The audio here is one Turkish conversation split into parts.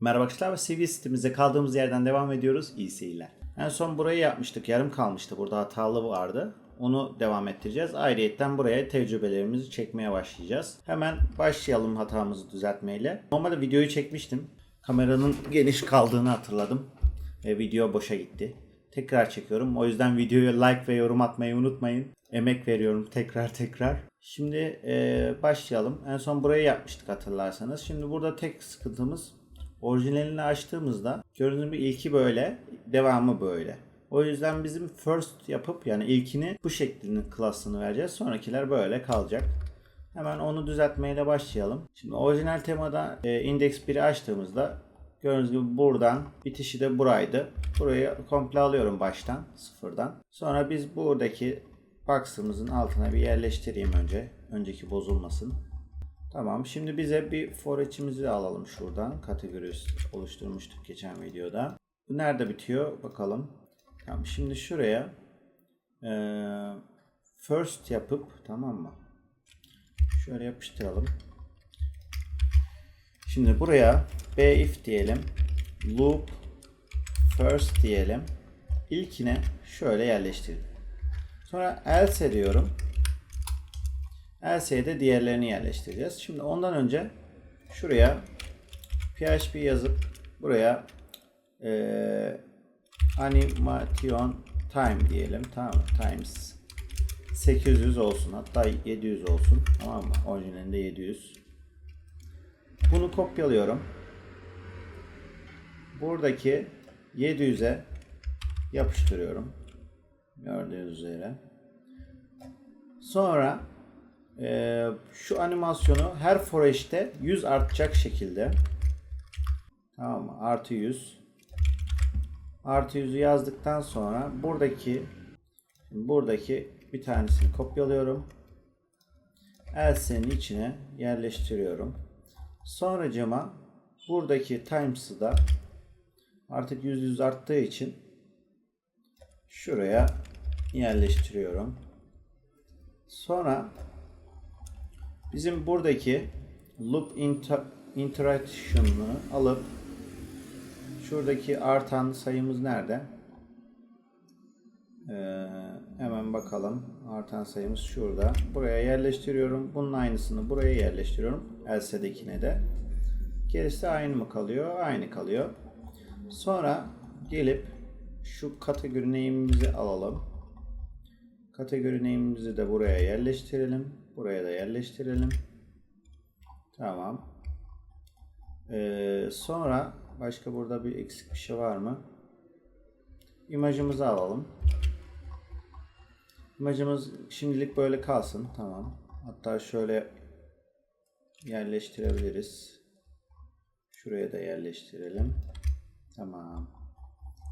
Merhaba arkadaşlar ve CV sistemimize kaldığımız yerden devam ediyoruz. İyi seyirler. En son burayı yapmıştık. Yarım kalmıştı. Burada hatalı vardı. Onu devam ettireceğiz. Ayrıyetten buraya tecrübelerimizi çekmeye başlayacağız. Hemen başlayalım hatamızı düzeltmeyle. Normalde videoyu çekmiştim. Kameranın geniş kaldığını hatırladım. Ve video boşa gitti. Tekrar çekiyorum. O yüzden videoya like ve yorum atmayı unutmayın. Emek veriyorum tekrar tekrar. Şimdi eee, başlayalım. En son burayı yapmıştık hatırlarsanız. Şimdi burada tek sıkıntımız orijinalini açtığımızda gördüğünüz gibi ilki böyle, devamı böyle. O yüzden bizim first yapıp yani ilkini bu şeklinin klasını vereceğiz. Sonrakiler böyle kalacak. Hemen onu düzeltmeyle başlayalım. Şimdi orijinal temada e, index 1'i açtığımızda gördüğünüz gibi buradan bitişi de buraydı. Burayı komple alıyorum baştan sıfırdan. Sonra biz buradaki box'ımızın altına bir yerleştireyim önce. Önceki bozulmasın. Tamam. Şimdi bize bir for içimizi alalım şuradan. Kategori oluşturmuştuk geçen videoda. Bu nerede bitiyor? Bakalım. Tamam. Şimdi şuraya eee, first yapıp tamam mı? Şöyle yapıştıralım. Şimdi buraya b if diyelim. Loop first diyelim. İlkine şöyle yerleştirdim. Sonra else diyorum. Else'ye de diğerlerini yerleştireceğiz. Şimdi ondan önce şuraya PHP yazıp buraya eee animation time diyelim. Tamam? Times 800 olsun. Hatta 700 olsun. Tamam mı? Orijinalinde 700. Bunu kopyalıyorum. Buradaki 700'e yapıştırıyorum. Gördüğünüz üzere. Sonra ee, şu animasyonu her foreşte 100 artacak şekilde tamam mı? Artı 100 artı 100'ü yazdıktan sonra buradaki buradaki bir tanesini kopyalıyorum. Else'nin içine yerleştiriyorum. Sonracıma buradaki times'ı da artık 100 100 arttığı için şuraya yerleştiriyorum. Sonra Bizim buradaki loop inter interaction'ı alıp şuradaki artan sayımız nerede? Ee, hemen bakalım. Artan sayımız şurada. Buraya yerleştiriyorum. Bunun aynısını buraya yerleştiriyorum. Else'dekine de. Gerisi aynı mı kalıyor? Aynı kalıyor. Sonra gelip şu kategori name'imizi alalım. Kategori name'imizi de buraya yerleştirelim. Buraya da yerleştirelim. Tamam. Ee, sonra başka burada bir eksik bir şey var mı? İmajımızı alalım. İmajımız şimdilik böyle kalsın. Tamam. Hatta şöyle yerleştirebiliriz. Şuraya da yerleştirelim. Tamam.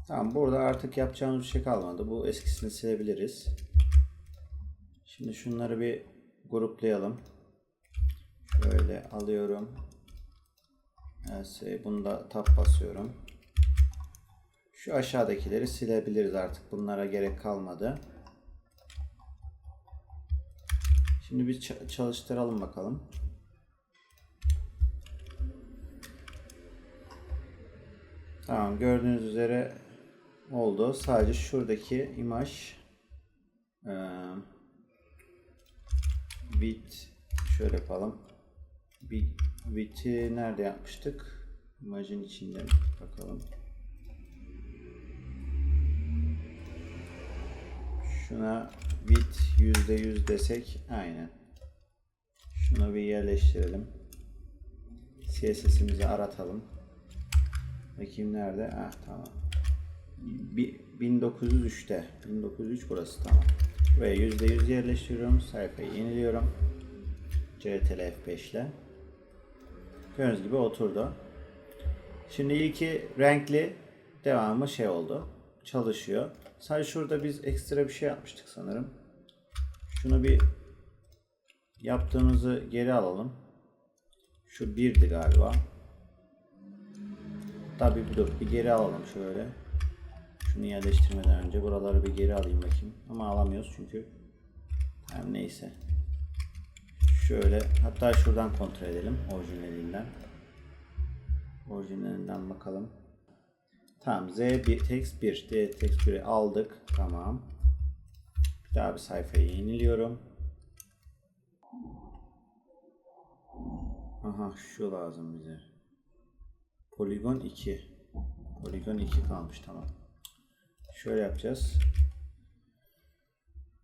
Tamam burada artık yapacağımız bir şey kalmadı. Bu eskisini silebiliriz. Şimdi şunları bir gruplayalım. Şöyle alıyorum. Else bunu da tab basıyorum. Şu aşağıdakileri silebiliriz artık. Bunlara gerek kalmadı. Şimdi bir ça- çalıştıralım bakalım. Tamam gördüğünüz üzere oldu. Sadece şuradaki imaj eee bit şöyle yapalım. Bit'i nerede yapmıştık? İmajın içinde bakalım. Şuna bit %100 desek aynen. Şuna bir yerleştirelim. CSS'imizi aratalım. Bakayım nerede? Ah tamam. Bi- 1903'te. 1903 burası tamam. Buraya %100 yerleştiriyorum. Sayfayı yeniliyorum. CTRL F5 ile. Gördüğünüz gibi oturdu. Şimdi ilki renkli devamı şey oldu. Çalışıyor. Sadece şurada biz ekstra bir şey yapmıştık sanırım. Şunu bir yaptığımızı geri alalım. Şu birdi galiba. Tabii dur bir geri alalım şöyle. Şunu yerleştirmeden önce buraları bir geri alayım bakayım. Ama alamıyoruz çünkü. Hem neyse. Şöyle hatta şuradan kontrol edelim orijinalinden. Orijinalinden bakalım. Tamam Z bir text 1. D text 1'i aldık. Tamam. Bir daha bir sayfayı yeniliyorum. Aha şu lazım bize. Polygon 2. Polygon 2 kalmış tamam. Şöyle yapacağız.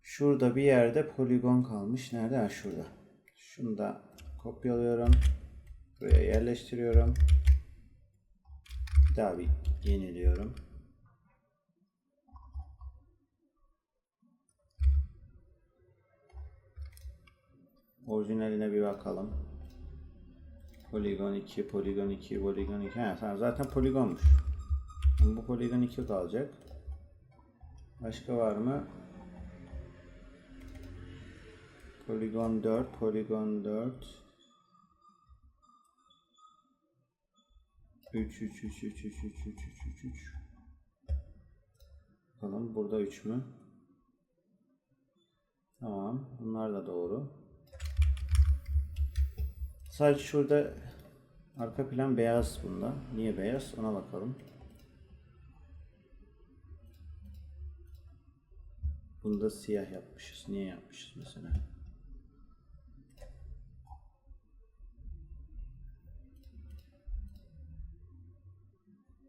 Şurada bir yerde poligon kalmış. Nerede? Ha şurada. Şunu da kopyalıyorum. Buraya yerleştiriyorum. Daha bir yeniliyorum. Orijinaline bir bakalım. Poligon 2, poligon 2, poligon 2. Ha, zaten poligonmuş. Bu poligon 2 kalacak. Başka var mı? Poligon 4, poligon 4. 3 3 3 3 3 3 3 3 3 3 Bakalım burada 3 mü? Tamam. Bunlar da doğru. Sadece şurada arka plan beyaz bunda. Niye beyaz? Ona bakalım. Bunda siyah yapmışız. Niye yapmışız mesela?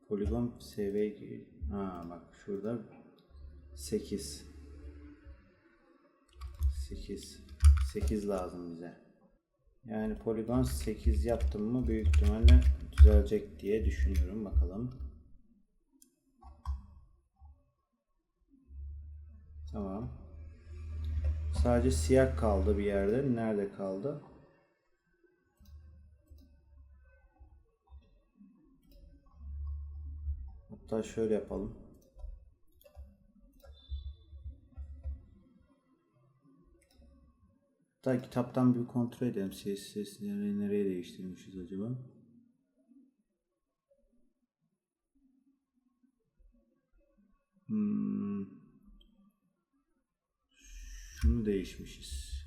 Poligon SV ha bak şurada 8 8 8 lazım bize. Yani poligon 8 yaptım mı büyük ihtimalle düzelecek diye düşünüyorum bakalım. Tamam. Sadece siyah kaldı bir yerde. Nerede kaldı? Hatta şöyle yapalım. Hatta kitaptan bir kontrol edelim. Ses sesleri nereye değiştirmişiz acaba? Hmm. Şunu değişmişiz.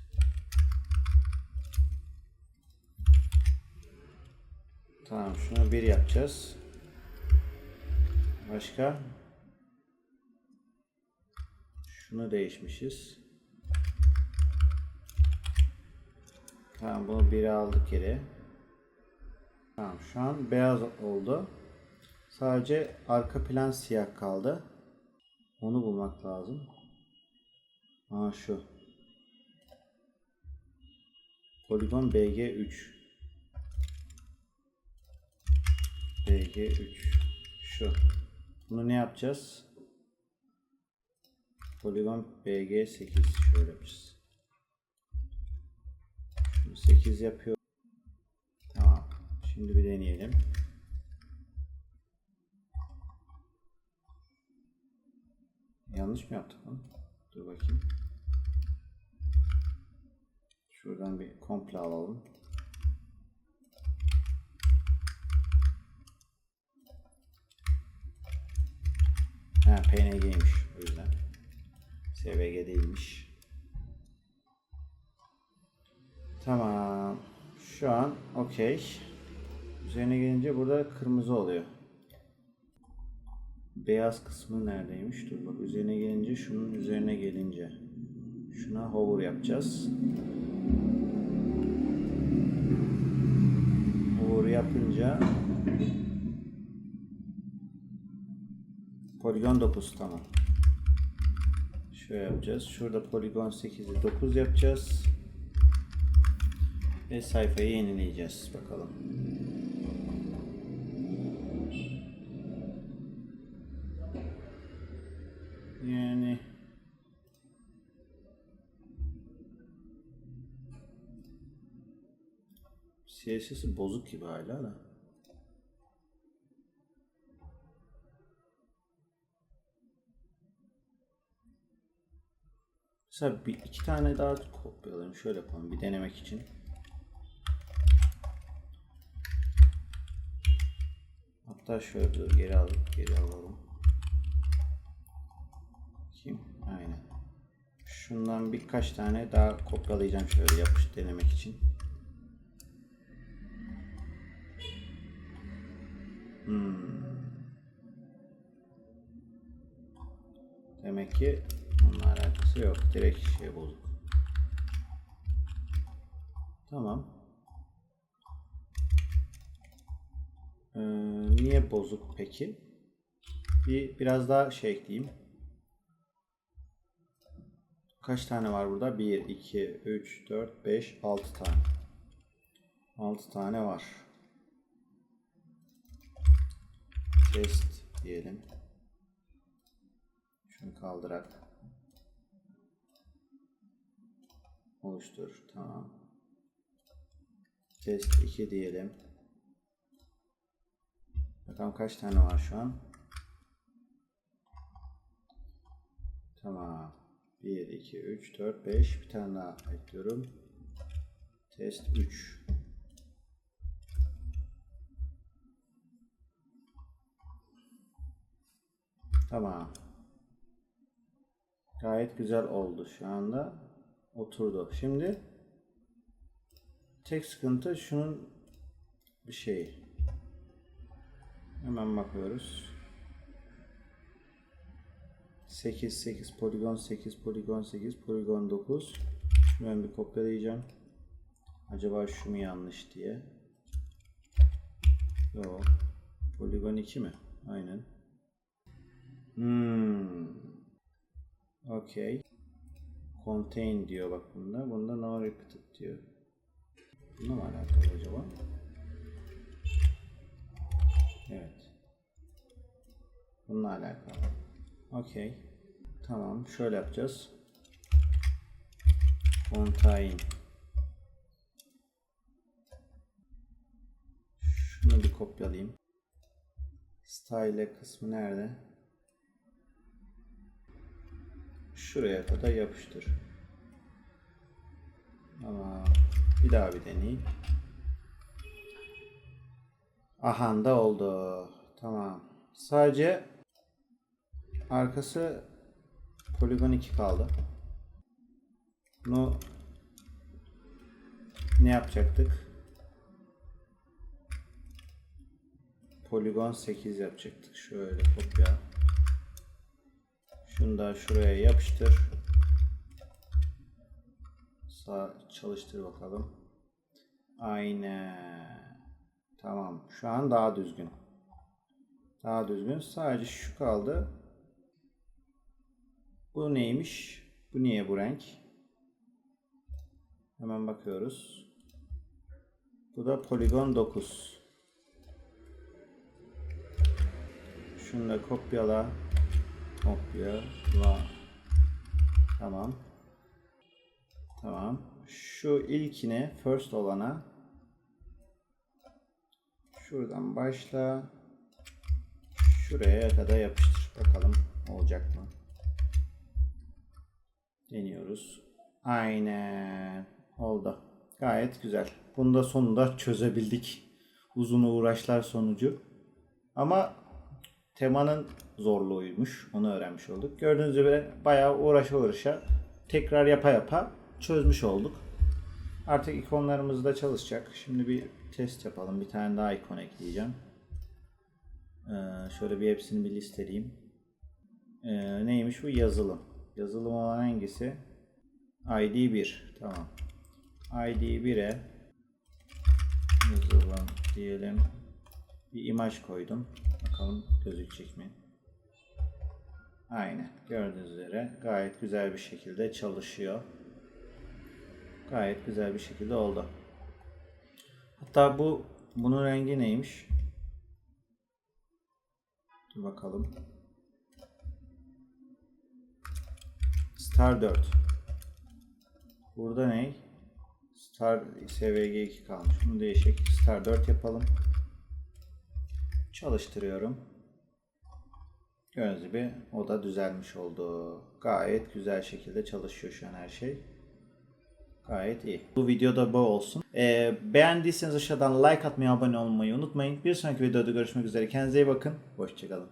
Tamam şunu bir yapacağız. Başka? Şunu değişmişiz. Tamam bunu biri aldık geri. Tamam şu an beyaz oldu. Sadece arka plan siyah kaldı. Onu bulmak lazım. Aa şu. Poligon BG3. BG3. Şu. Bunu ne yapacağız? Poligon BG8 şöyle yapacağız. Şunu 8 yapıyor. Tamam. Şimdi bir deneyelim. Yanlış mı yaptık lan? Dur bakayım. Şuradan bir komple alalım. Ha PNG'ymiş o yüzden. SVG değilmiş. Tamam. Şu an okey. Üzerine gelince burada kırmızı oluyor. Beyaz kısmı neredeymiş? Dur bak üzerine gelince şunun üzerine gelince. Şuna hover yapacağız. Hover yapınca Poligon 9 tamam. Şöyle yapacağız. Şurada poligon 8'i 9 yapacağız. Ve sayfayı yenileyeceğiz. Bakalım. CSS'i bozuk gibi hala da. Mesela bir iki tane daha kopyalayalım. Şöyle yapalım bir denemek için. Hatta şöyle dur geri alıp geri alalım. Kim? Aynen. Şundan birkaç tane daha kopyalayacağım şöyle yapış denemek için. Hmm. Demek ki onunla alakası yok. Direkt şey bozuk. Tamam. Ee, niye bozuk peki? Bir biraz daha şey ekleyeyim. Kaç tane var burada? 1, 2, 3, 4, 5, 6 tane. 6 tane var. Test diyelim. Şunu kaldırak. Oluştur. Tamam. Test 2 diyelim. Bakalım kaç tane var şu an. Tamam. 1, 2, 3, 4, 5. Bir tane daha ekliyorum. Test 3. Tamam. Gayet güzel oldu şu anda. Oturdu. Şimdi tek sıkıntı şunun bir şeyi. Hemen bakıyoruz. 8 8 poligon 8 poligon 8 poligon 9. Şunu ben bir kopyalayacağım. Acaba şu mu yanlış diye. Yok. Poligon 2 mi? Aynen. Hmm. Okay. Contain diyor bak bunda. Bunda no repeated diyor. Bununla mı alakalı acaba? Evet. Bununla alakalı. Okay. Tamam. Şöyle yapacağız. Contain. Şunu bir kopyalayayım. Style kısmı nerede? Şuraya kadar yapıştır. Ama bir daha bir deneyeyim. Aha da oldu. Tamam. Sadece arkası poligon 2 kaldı. Bunu ne yapacaktık? Poligon 8 yapacaktık. Şöyle kopya. Şunu da şuraya yapıştır. Sağ çalıştır bakalım. Aynen. Tamam. Şu an daha düzgün. Daha düzgün. Sadece şu kaldı. Bu neymiş? Bu niye bu renk? Hemen bakıyoruz. Bu da poligon 9. Şunu da kopyala. Kopyala. Tamam. Tamam. Şu ilkine first olana şuradan başla. Şuraya kadar yapıştır. Bakalım olacak mı? Deniyoruz. Aynen. Oldu. Gayet güzel. Bunu da sonunda çözebildik. Uzun uğraşlar sonucu. Ama temanın zorluğuymuş. Onu öğrenmiş olduk. Gördüğünüz gibi bayağı uğraşa uğraşa tekrar yapa yapa çözmüş olduk. Artık ikonlarımız da çalışacak. Şimdi bir test yapalım. Bir tane daha ikon ekleyeceğim. Ee, şöyle bir hepsini bir listeleyeyim. Ee, neymiş bu? Yazılım. Yazılım olan hangisi? ID 1. Tamam. ID 1'e yazılım diyelim. Bir imaj koydum. Bakalım gözükecek mi? Aynen. Gördüğünüz üzere gayet güzel bir şekilde çalışıyor. Gayet güzel bir şekilde oldu. Hatta bu bunun rengi neymiş? Dur bakalım. Star 4. Burada ne? Star SVG 2 kalmış. Bunu değişik Star 4 yapalım. Çalıştırıyorum. Gördüğünüz gibi o da düzelmiş oldu. Gayet güzel şekilde çalışıyor şu an her şey. Gayet iyi. Bu videoda bu olsun. Ee, beğendiyseniz aşağıdan like atmayı, abone olmayı unutmayın. Bir sonraki videoda görüşmek üzere. Kendinize iyi bakın. Hoşçakalın.